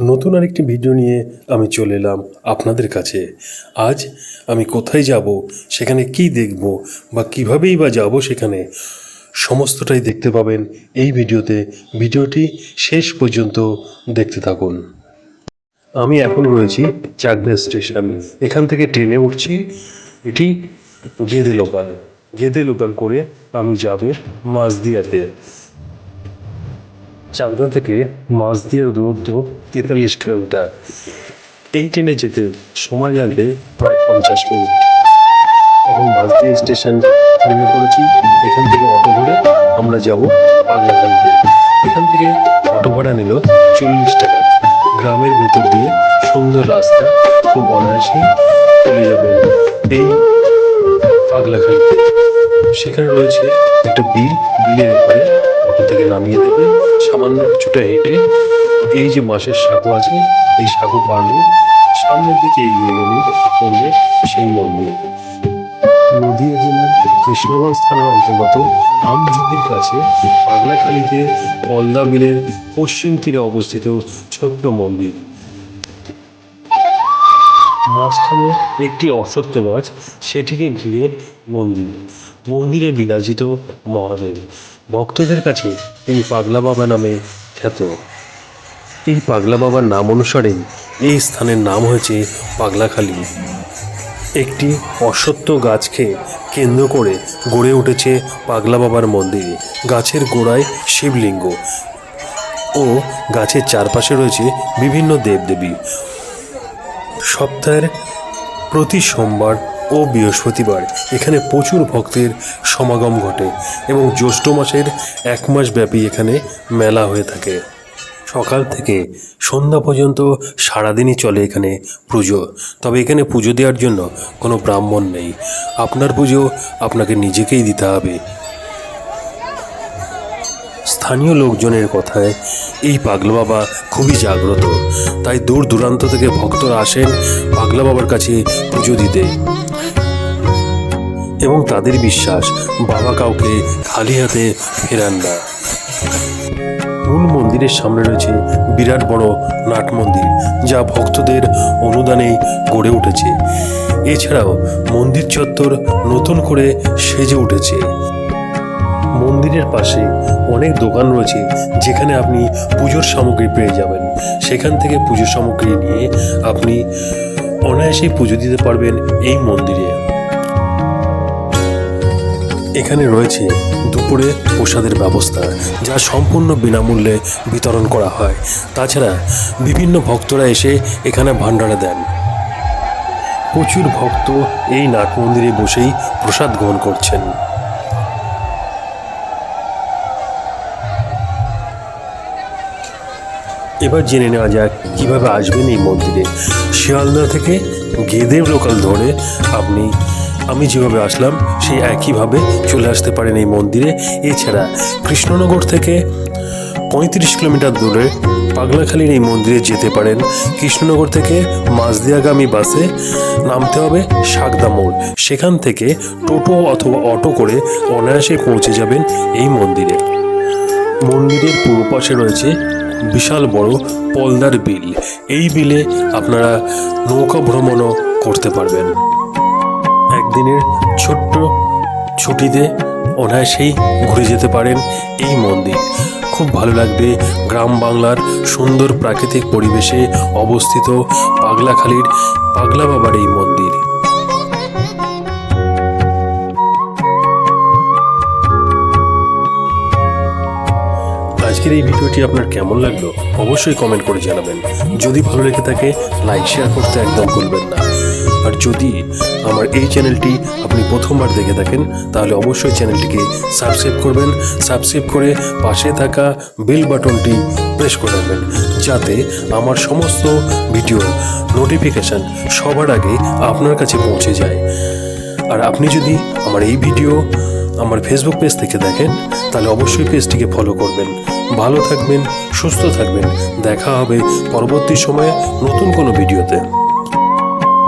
নতুন আরেকটি ভিডিও নিয়ে আমি চলে এলাম আপনাদের কাছে। আজ আমি কোথায় যাব, সেখানে কি দেখব বা কিভাবেই বা যাব সেখানে, সমস্তটাই দেখতে পাবেন এই ভিডিওতে। ভিডিওটি শেষ পর্যন্ত দেখতে থাকুন। আমি এখন রয়েছি চাকদা স্টেশন। এখান থেকে ট্রেনে উঠছি। এটি গেদে লোকাল গেদে লোকাল করে আমি যাবে মাঝদিয়াতে। চাকদা থেকে মাঝদিয়ার দূরত্ব তেতাল্লিশ কিলোমিটার এই ট্রেনে যেতে সময় লাগবে প্রায় পঞ্চাশ মিনিট এখন মাঝদিয়া স্টেশন নেমে পড়েছি এখান থেকে অটো ধরে আমরা যাব পাগলাকান্দি এখান থেকে অটো ভাড়া নিল চল্লিশ টাকা গ্রামের ভেতর দিয়ে সুন্দর রাস্তা খুব অনায়াসে চলে যাবে এই পাগলাখালিতে সেখানে রয়েছে একটা বিল বিলের এপারে অটো থেকে নামিয়ে দেবে সামান্য কিছুটা হেঁটে এই যে মাসের সাঁকো আছে, এই সাঁকো পারলে সামনের দিকে এগিয়ে গেলে পড়বে সেই মন্দির। নদীয়া জেলার কৃষ্ণগঞ্জ থানার অন্তর্গত আমঝুপির কাছে পাগলাখালীতে পলদা বিলের পশ্চিম তীরে অবস্থিত ছোট্ট মন্দির। মাঝখানে একটি অশ্বত্থ গাছ, সেটিকে ঘিরে মন্দির। মন্দিরে বিরাজিত মহাদেব। ভক্তদের কাছে তিনি পাগলা বাবা নামে খ্যাত। এই পাগলা বাবার নাম অনুসারে এই স্থানের নাম হয়েছে পাগলাখালী। একটি অশ্বত্থ গাছকে কেন্দ্র করে গড়ে উঠেছে পাগলা বাবার মন্দির। গাছের গোড়ায় শিবলিঙ্গ ও গাছের চারপাশে রয়েছে বিভিন্ন দেবদেবী। সপ্তাহের প্রতি সোমবার ও বৃহস্পতিবার এখানে প্রচুর ভক্তের সমাগম ঘটে এবং জ্যৈষ্ঠ মাসের এক মাস ব্যাপী এখানে মেলা হয়ে থাকে। সকাল থেকে সন্ধ্যা পর্যন্ত সারাদিনই চলে এখানে পুজো। তবে এখানে পুজো দেওয়ার জন্য কোনো ব্রাহ্মণ নেই। আপনার পুজো আপনাকে নিজেকেই দিতে হবে। স্থানীয় লোকজনের কথায় এই পাগলা বাবা খুবই জাগ্রত। তাই দূর দূরান্ত থেকে ভক্তরা আসেন পাগলা বাবার কাছে পুজো দিতে। এবং তাদের বিশ্বাস, বাবা কাউকে খালি হাতে ফেরান না। মূল মন্দিরের সামনে রয়েছে বিরাট বড় নাট মন্দির, যা ভক্তদের অনুদানেই গড়ে উঠেছে। এছাড়াও মন্দির চত্বর নতুন করে সেজে উঠেছে। মন্দিরের পাশে অনেক দোকান রয়েছে যেখানে আপনি পুজোর সামগ্রী পেয়ে যাবেন। সেখান থেকে পুজোর সামগ্রী নিয়ে আপনি অনায়াসেই পুজো দিতে পারবেন এই মন্দিরে। এখানে রয়েছে দুপুরে প্রসাদের ব্যবস্থা, যা সম্পূর্ণ বিনামূল্যে বিতরণ করা হয়। তাছাড়া বিভিন্ন ভক্তরা এসে এখানে ভান্ডারা দেন। প্রচুর ভক্ত এই নাট মন্দিরে বসেই প্রসাদ গ্রহণ করছেন। এবার জেনে নেওয়া যাক কীভাবে আসবেন এই মন্দিরে। শিয়ালদা থেকে গেদের লোকাল ধরে আপনি, আমি যেভাবে আসলাম, সেই একইভাবে চলে আসতে পারেন এই মন্দিরে। এছাড়া কৃষ্ণনগর থেকে পঁয়ত্রিশ কিলোমিটার দূরে পাগলাখালীর এই মন্দিরে যেতে পারেন। কৃষ্ণনগর থেকে মাঝদিয়াগামী বাসে নামতে হবে সাগদা মোড়। সেখান থেকে টোটো অথবা অটো করে অনায়াসে পৌঁছে যাবেন এই মন্দিরে। মন্দিরের পূর্ব পাশে রয়েছে বিশাল বড় পলদার বিল। এই বিলে আপনারা নৌকা ভ্রমণও করতে পারবেন। একদিনের ছোট্ট ছুটিতে অনায়াসেই ঘুরে যেতে পারেন এই মন্দির। খুব ভালো লাগবে গ্রাম বাংলার সুন্দর প্রাকৃতিক পরিবেশে অবস্থিত পাগলাখালীর পাগলা বাবার এই মন্দির। আজকের এই ভিডিওটি আপনার কেমন লাগল অবশ্যই কমেন্ট করে জানাবেন। যদি ভালো লেগে থাকে লাইক শেয়ার করতে একদম ভুলবেন না। আর যদি আমার এই চ্যানেলটি আপনি প্রথমবার দেখে থাকেন, তাহলে অবশ্যই চ্যানেলটিকে সাবস্ক্রাইব করবেন। সাবস্ক্রাইব করে পাশে থাকা বেল বাটনটি প্রেস করে রাখবেন, যাতে আমার সমস্ত ভিডিও নোটিফিকেশান সবার আগে আপনার কাছে পৌঁছে যায়। আর আপনি যদি আমার এই ভিডিও আমার ফেসবুক পেজ থেকে দেখেন, তাহলে অবশ্যই পেজটিকে ফলো করবেন। ভালো থাকবেন, সুস্থ থাকবেন। দেখা হবে পরবর্তী সময়ে নতুন কোনো ভিডিওতে